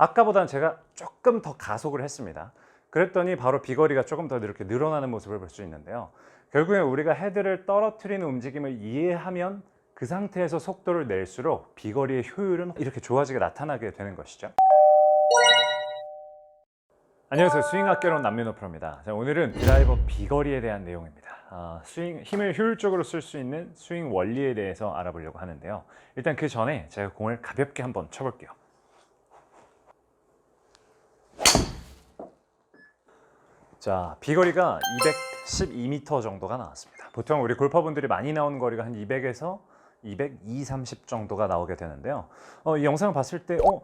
아까보다는 제가 조금 더 가속을 했습니다. 그랬더니 바로 비거리가 조금 더 이렇게 늘어나는 모습을 볼 수 있는데요. 결국엔 우리가 헤드를 떨어뜨리는 움직임을 이해하면 그 상태에서 속도를 낼수록 비거리의 효율은 이렇게 좋아지게 나타나게 되는 것이죠. 안녕하세요. 스윙학개론 남민호 프로입니다. 자, 오늘은 드라이버 비거리에 대한 내용입니다. 아, 스윙, 힘을 효율적으로 쓸 수 있는 스윙 원리에 대해서 알아보려고 하는데요. 일단 그 전에 제가 공을 가볍게 한번 쳐볼게요. 자, 비거리가 212m 정도가 나왔습니다. 보통 우리 골퍼분들이 많이 나오는 거리가 한 200에서 220, 30 정도가 나오게 되는데요. 어, 이 영상을 봤을 때, 어,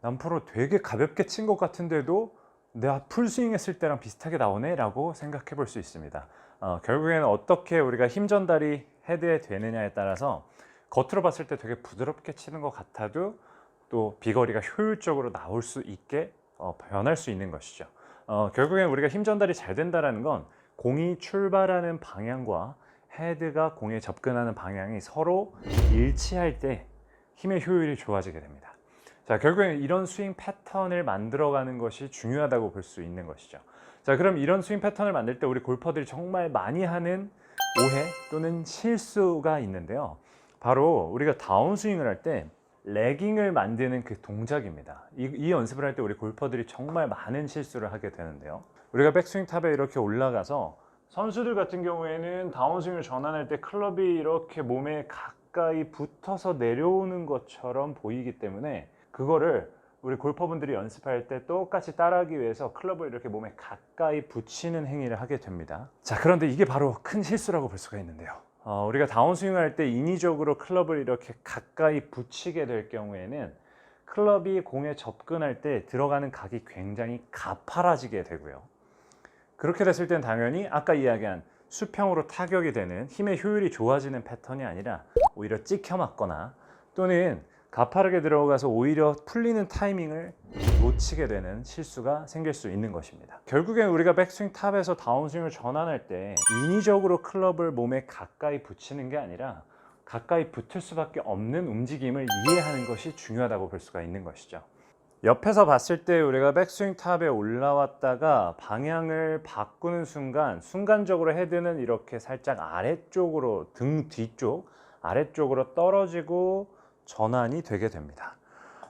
남프로 되게 가볍게 친 것 같은데도 내가 풀스윙 했을 때랑 비슷하게 나오네 라고 생각해 볼 수 있습니다. 어, 결국에는 어떻게 우리가 힘 전달이 헤드에 되느냐에 따라서 겉으로 봤을 때 되게 부드럽게 치는 것 같아도 또 비거리가 효율적으로 나올 수 있게 어, 변할 수 있는 것이죠. 어, 결국엔 우리가 힘 전달이 잘 된다는 건 공이 출발하는 방향과 헤드가 공에 접근하는 방향이 서로 일치할 때 힘의 효율이 좋아지게 됩니다. 자, 결국엔 이런 스윙 패턴을 만들어가는 것이 중요하다고 볼 수 있는 것이죠. 자, 그럼 이런 스윙 패턴을 만들 때 우리 골퍼들이 정말 많이 하는 오해 또는 실수가 있는데요. 바로 우리가 다운스윙을 할 때 레깅을 만드는 그 동작입니다. 이, 이 연습을 할 때 우리 골퍼들이 정말 많은 실수를 하게 되는데요. 우리가 백스윙 탑에 이렇게 올라가서 선수들 같은 경우에는 다운스윙을 전환할 때 클럽이 이렇게 몸에 가까이 붙어서 내려오는 것처럼 보이기 때문에 그거를 우리 골퍼분들이 연습할 때 똑같이 따라하기 위해서 클럽을 이렇게 몸에 가까이 붙이는 행위를 하게 됩니다. 자, 그런데 이게 바로 큰 실수라고 볼 수가 있는데요. 어, 우리가 다운스윙을 할때 인위적으로 클럽을 이렇게 가까이 붙이게 될 경우에는 클럽이 공에 접근할 때 들어가는 각이 굉장히 가파라지게 되고요. 그렇게 됐을 땐 당연히 아까 이야기한 수평으로 타격이 되는 힘의 효율이 좋아지는 패턴이 아니라 오히려 찍혀 맞거나 또는 가파르게 들어가서 오히려 풀리는 타이밍을 놓치게 되는 실수가 생길 수 있는 것입니다. 결국엔 우리가 백스윙 탑에서 다운스윙을 전환할 때 인위적으로 클럽을 몸에 가까이 붙이는 게 아니라 가까이 붙을 수밖에 없는 움직임을 이해하는 것이 중요하다고 볼 수가 있는 것이죠. 옆에서 봤을 때 우리가 백스윙 탑에 올라왔다가 방향을 바꾸는 순간 순간적으로 헤드는 이렇게 살짝 아래쪽으로 등 뒤쪽 아래쪽으로 떨어지고 전환이 되게 됩니다.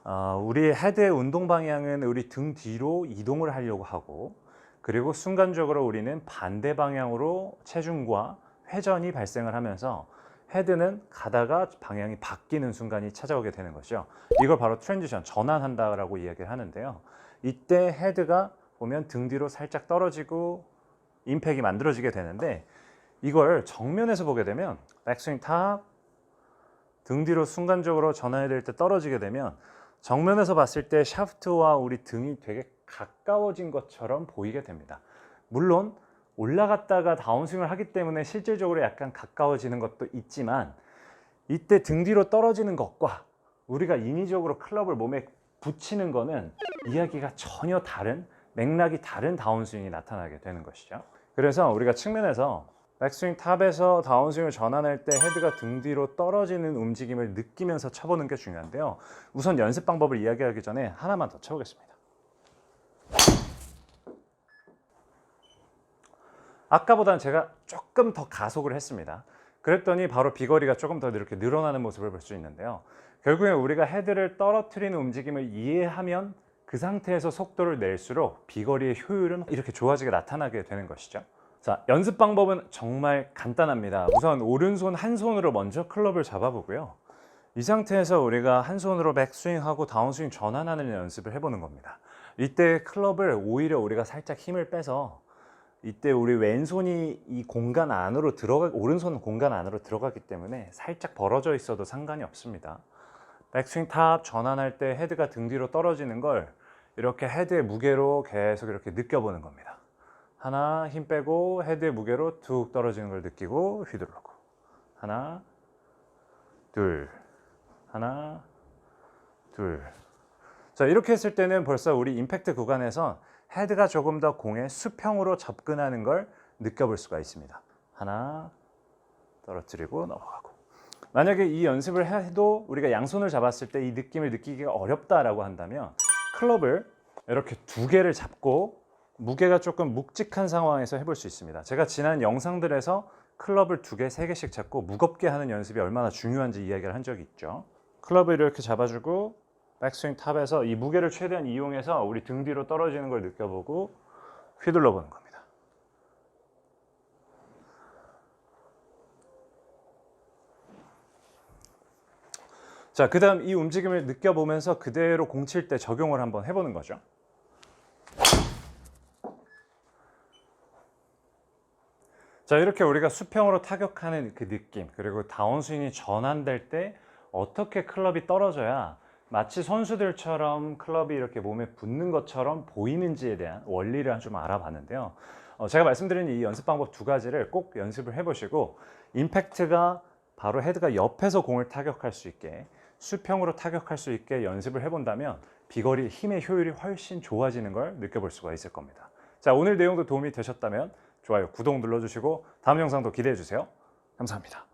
어, 우리 헤드의 운동 방향은 우리 등 뒤로 이동을 하려고 하고 그리고 순간적으로 우리는 반대 방향으로 체중과 회전이 발생을 하면서 헤드는 가다가 방향이 바뀌는 순간이 찾아오게 되는 것이죠. 이걸 바로 트랜지션, 전환한다라고 이야기를 하는데요. 이때 헤드가 보면 등 뒤로 살짝 떨어지고 임팩이 만들어지게 되는데 이걸 정면에서 보게 되면 백스윙 탑, 등 뒤로 순간적으로 전환이 될 때 떨어지게 되면 정면에서 봤을 때 샤프트와 우리 등이 되게 가까워진 것처럼 보이게 됩니다. 물론 올라갔다가 다운스윙을 하기 때문에 실질적으로 약간 가까워지는 것도 있지만 이때 등 뒤로 떨어지는 것과 우리가 인위적으로 클럽을 몸에 붙이는 거는 이야기가 전혀 다른 맥락이 다른 다운스윙이 나타나게 되는 것이죠. 그래서 우리가 측면에서 백스윙 탑에서 다운스윙을 전환할 때 헤드가 등 뒤로 떨어지는 움직임을 느끼면서 쳐보는 게 중요한데요. 우선 연습 방법을 이야기하기 전에 하나만 더 쳐보겠습니다. 아까보다는 제가 조금 더 가속을 했습니다. 그랬더니 바로 비거리가 조금 더 이렇게 늘어나는 모습을 볼 수 있는데요. 결국엔 우리가 헤드를 떨어뜨리는 움직임을 이해하면 그 상태에서 속도를 낼수록 비거리의 효율은 이렇게 좋아지게 나타나게 되는 것이죠. 자, 연습 방법은 정말 간단합니다. 우선 오른손 한 손으로 먼저 클럽을 잡아보고요. 이 상태에서 우리가 한 손으로 백스윙하고 다운스윙 전환하는 연습을 해보는 겁니다. 이때 클럽을 오히려 우리가 살짝 힘을 빼서 이때 우리 왼손이 이 공간 안으로 들어가 오른손 공간 안으로 들어가기 때문에 살짝 벌어져 있어도 상관이 없습니다. 백스윙 탑 전환할 때 헤드가 등 뒤로 떨어지는 걸 이렇게 헤드의 무게로 계속 이렇게 느껴보는 겁니다. 하나 힘 빼고 헤드의 무게로 툭 떨어지는 걸 느끼고 휘두르고 하나 둘 하나 둘 자 이렇게 했을 때는 벌써 우리 임팩트 구간에서 헤드가 조금 더 공에 수평으로 접근하는 걸 느껴볼 수가 있습니다. 하나 떨어뜨리고 넘어가고. 만약에 이 연습을 해도 우리가 양손을 잡았을 때 이 느낌을 느끼기가 어렵다라고 한다면 클럽을 이렇게 두 개를 잡고 무게가 조금 묵직한 상황에서 해볼 수 있습니다. 제가 지난 영상들에서 클럽을 두 개, 세 개씩 잡고 무겁게 하는 연습이 얼마나 중요한지 이야기를 한 적이 있죠. 클럽을 이렇게 잡아주고 백스윙 탑에서 이 무게를 최대한 이용해서 우리 등 뒤로 떨어지는 걸 느껴보고 휘둘러 보는 겁니다. 자, 그 다음 이 움직임을 느껴보면서 그대로 공 칠 때 적용을 한번 해보는 거죠. 자, 이렇게 우리가 수평으로 타격하는 그 느낌, 그리고 다운스윙이 전환될 때 어떻게 클럽이 떨어져야 마치 선수들처럼 클럽이 이렇게 몸에 붙는 것처럼 보이는지에 대한 원리를 좀 알아봤는데요. 어, 제가 말씀드린 이 연습 방법 두 가지를 꼭 연습을 해보시고 임팩트가 바로 헤드가 옆에서 공을 타격할 수 있게 수평으로 타격할 수 있게 연습을 해본다면 비거리 힘의 효율이 훨씬 좋아지는 걸 느껴볼 수가 있을 겁니다. 자 오늘 내용도 도움이 되셨다면 좋아요, 구독 눌러주시고 다음 영상도 기대해 주세요. 감사합니다.